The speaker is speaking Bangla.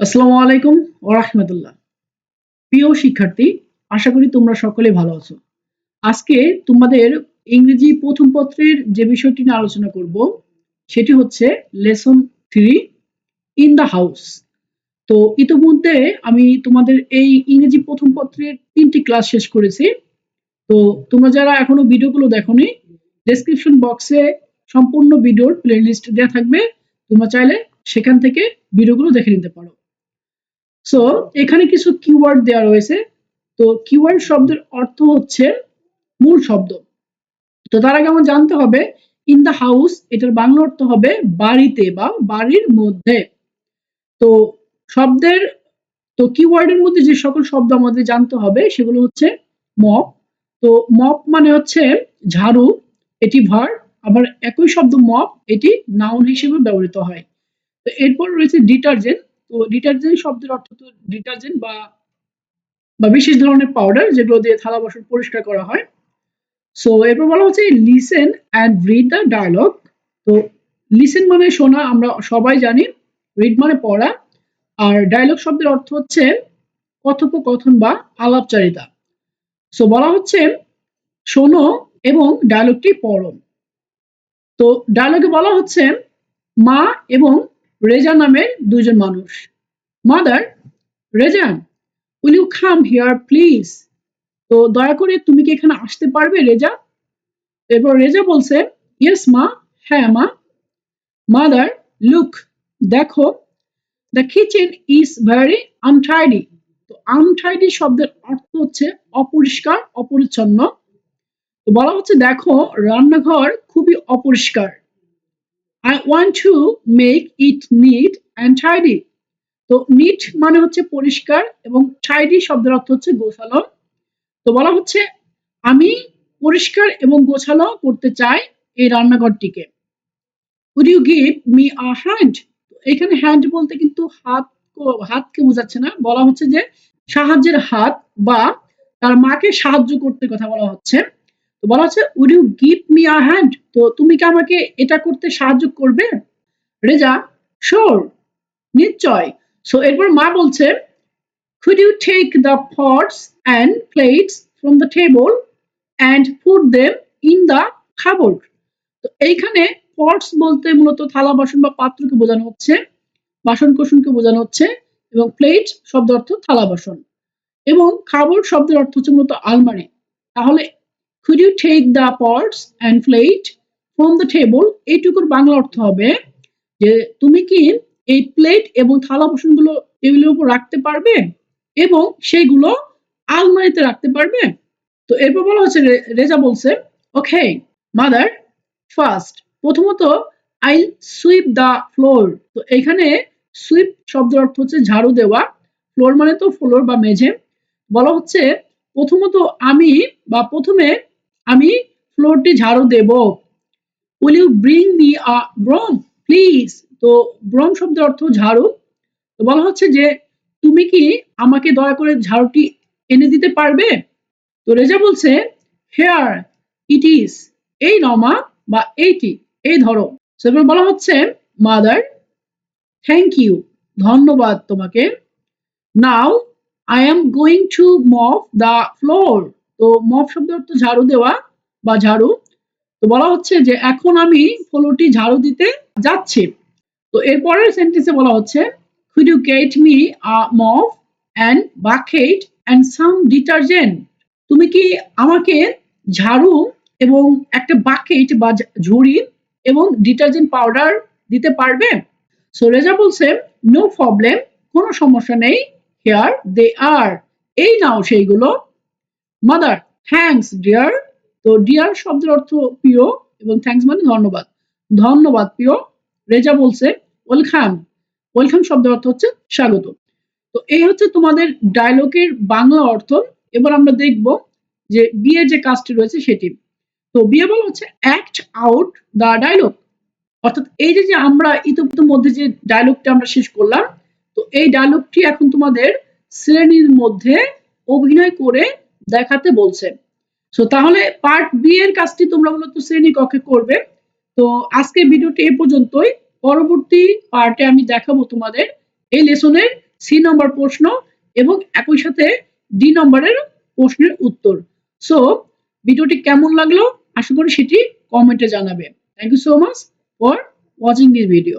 আসসালামু আলাইকুম ওরহমতুল্লাহ প্রিয় শিক্ষার্থী, আশা করি তোমরা সকলে ভালো আছো। আজকে তোমাদের ইংরেজি প্রথম পত্রের যে বিষয়টি নিয়ে আলোচনা করব, সেটি হচ্ছে lesson three, in the house. তো ইতিমধ্যে আমি তোমাদের এই ইংরেজি প্রথম পত্রের তিনটি ক্লাস শেষ করেছি। তো তোমরা যারা এখনও ভিডিওগুলো দেখোনি ডেসক্রিপশন বক্সে সম্পূর্ণ ভিডিওর প্লেলিস্ট দেওয়া থাকবে। তোমরা চাইলে সেখান থেকে ভিডিওগুলো দেখে নিতে পারো। সো এখানে কিছু কিওয়ার্ড দেওয়া রয়েছে। তো কিওয়ার্ড শব্দের অর্থ হচ্ছে মূল শব্দ। তো তার আগে আমার জানতে হবে ইন দ্য হাউস এটার বাংলা অর্থ হবে বাড়িতে বা বাড়ির মধ্যে। তো শব্দের, তো কিওয়ার্ডের মধ্যে যে সকল শব্দ আমাদের জানতে হবে, সেগুলো হচ্ছে মপ তো মপ মানে হচ্ছে ঝাড়ু, এটি ভার আবার একই শব্দ মপ এটি নাউন হিসেবে ব্যবহৃত হয়। তো এরপর রয়েছে ডিটারজেন্ট তো ডিটারজেন্ট শব্দের অর্থ তো ডিটারজেন্ট বা বা বিশেষ ধরনের পাউডার যেগুলো দিয়ে থালা বাসন পরিষ্কার করা হয়। সো এরপর বলা হচ্ছে listen and read the dialogue তো লিসেন মানে শোনা আমরা সবাই জানি রিড মানে পড়া। আর ডায়লগ শব্দের অর্থ হচ্ছে কথোপকথন বা আলাপচারিতা। সো বলা হচ্ছে শোনো এবং ডায়লগটি পড়ো। তো ডায়লগে বলা হচ্ছে মা এবং রেজা নামের দুজন মানুষ। Mother Reza will you come here please তো দয়া করে তুমি কি এখানে আসতে পারবে রেজা এরপর রেজা বলছে ইয়েস মা হ্যাঁ মা। মাদার লুক দেখো the kitchen is very untidy তো আনটাইডি শব্দের অর্থ হচ্ছে অপরিষ্কার, অপরিচ্ছন্ন। তো বলা হচ্ছে, দেখো, রান্নাঘর খুবই অপরিষ্কার। I want to make it neat and tidy তো নিট মানে হচ্ছে পরিষ্কার এবং টাইডি শব্দের অর্থ হচ্ছে গোছালো তো বলা হচ্ছে, আমি পরিষ্কার এবং গোছালো করতে চাই এই রান্নাঘরটিকে। Would you give me a hand এখানে হ্যান্ড বলতে কিন্তু হাত হাতকে বোঝাচ্ছে না। বলা হচ্ছে যে সাহায্যের হাত বা তার মাকে সাহায্য করতে কথা বলা হচ্ছে। তো বলা হচ্ছে would you give me a hand তো তুমি কি আমাকে এটা করতে সাহায্য করবে? রেজা শোর নিশ্চয়। সো এরপর মা বলছে, could you take the pots and plates from the table and put them in the cupboard? তো এইখানে পটস বলতে মূলত থালা, বাসন বা পাত্রকে বোঝানো হচ্ছে বাসন কোসনকে বোঝানো হচ্ছে, এবং প্লেট শব্দ অর্থ থালা, বাসন। এবং খাবার শব্দের অর্থ হচ্ছে মূলত আলমারি। তাহলে, could you take the pots and plate from the table? এইটুকুর Bangla অর্থ হবে যে, তুমি কি এই প্লেট এবং থালা বাসনগুলো টেবিলের উপর রাখতে পারবে এবং সেগুলো আলমারিতে রাখতে পারবে। তো এরপর বলা হচ্ছে রেজা বলছে ওকে মাদার ফার্স্ট প্রথমত আই সুইপ দ্য ফ্লোর তো এখানে সুইপ শব্দের অর্থ হচ্ছে ঝাড়ু দেওয়া। ফ্লোর মানে তো ফ্লোর বা মেঝে। বলা হচ্ছে প্রথমত আমি বা প্রথমে আমি ফ্লোরটি ঝাড়ু দেব। Will you bring me a broom please তো ব্রম শব্দের অর্থ ঝাড়ু। তো বলা হচ্ছে যে, তুমি কি আমাকে দয়া করে ঝাড়ুটি এনে দিতে পারবে? তো রেজা বলছে হেয়ার ইট ইজ এই নমা বা এইটি, এই ধরো। সেবার বলা হচ্ছে মাদার থ্যাংক ইউ ধন্যবাদ তোমাকে। Now I am going to mop the floor তো মফ শব্দ অর্থ ঝাড়ু দেওয়া বা ঝাড়ু। তো বলা হচ্ছে যে, এখন আমি ফ্লোরটি ঝাড়ু দিতে যাচ্ছি। তো এরপরের সেন্টেন্সে বলা হচ্ছে, could you get me a mop and bucket and some detergent? তুমি কি আমাকে ঝাড়ু এবং একটা বাকেট বা ঝুড়ি এবং ডিটারজেন্ট পাউডার দিতে পারবে? সো রেজা বলছে নো প্রবলেম কোনো সমস্যা নেই হেয়ার দে আর এই নাও সেইগুলো। মাদার থ্যাংকস ডিয়ার তো ডিয়ার শব্দের অর্থ প্রিয় এবং থ্যাংকস মানে ধন্যবাদ। ধন্যবাদ, প্রিয়। রেজা বলছে ওয়েলকাম। ওয়েলকাম শব্দের অর্থ হচ্ছে স্বাগত। তো এই হচ্ছে তোমাদের ডায়লগের বাংলা অর্থ। এবার আমরা দেখব যে বিয়ে যে কাজটি রয়েছে সেটি। তো বিয়ে বলা হচ্ছে অ্যাক্ট আউট দ্য ডায়লগ অর্থাৎ এই যে আমরা ইতিমধ্যে যে ডায়লগটা আমরা শেষ করলাম, তো এই ডায়লগটি এখন তোমাদের শ্রেণির মধ্যে অভিনয় করে দেখাতে বলছে। সো তাহলে পার্ট বি এর কাজটি তোমরা মূলত শ্রেণি কক্ষে করবে। তো আজকের ভিডিওটি এ পর্যন্তই। পরবর্তী পার্টে আমি দেখাবো তোমাদের এই লেসনের সি নম্বর প্রশ্ন এবং একই সাথে ডি নম্বরের প্রশ্নের উত্তর। সো ভিডিওটি কেমন লাগল? আশা করি সেটি কমেন্টে জানাবে। Thank you so much for watching this video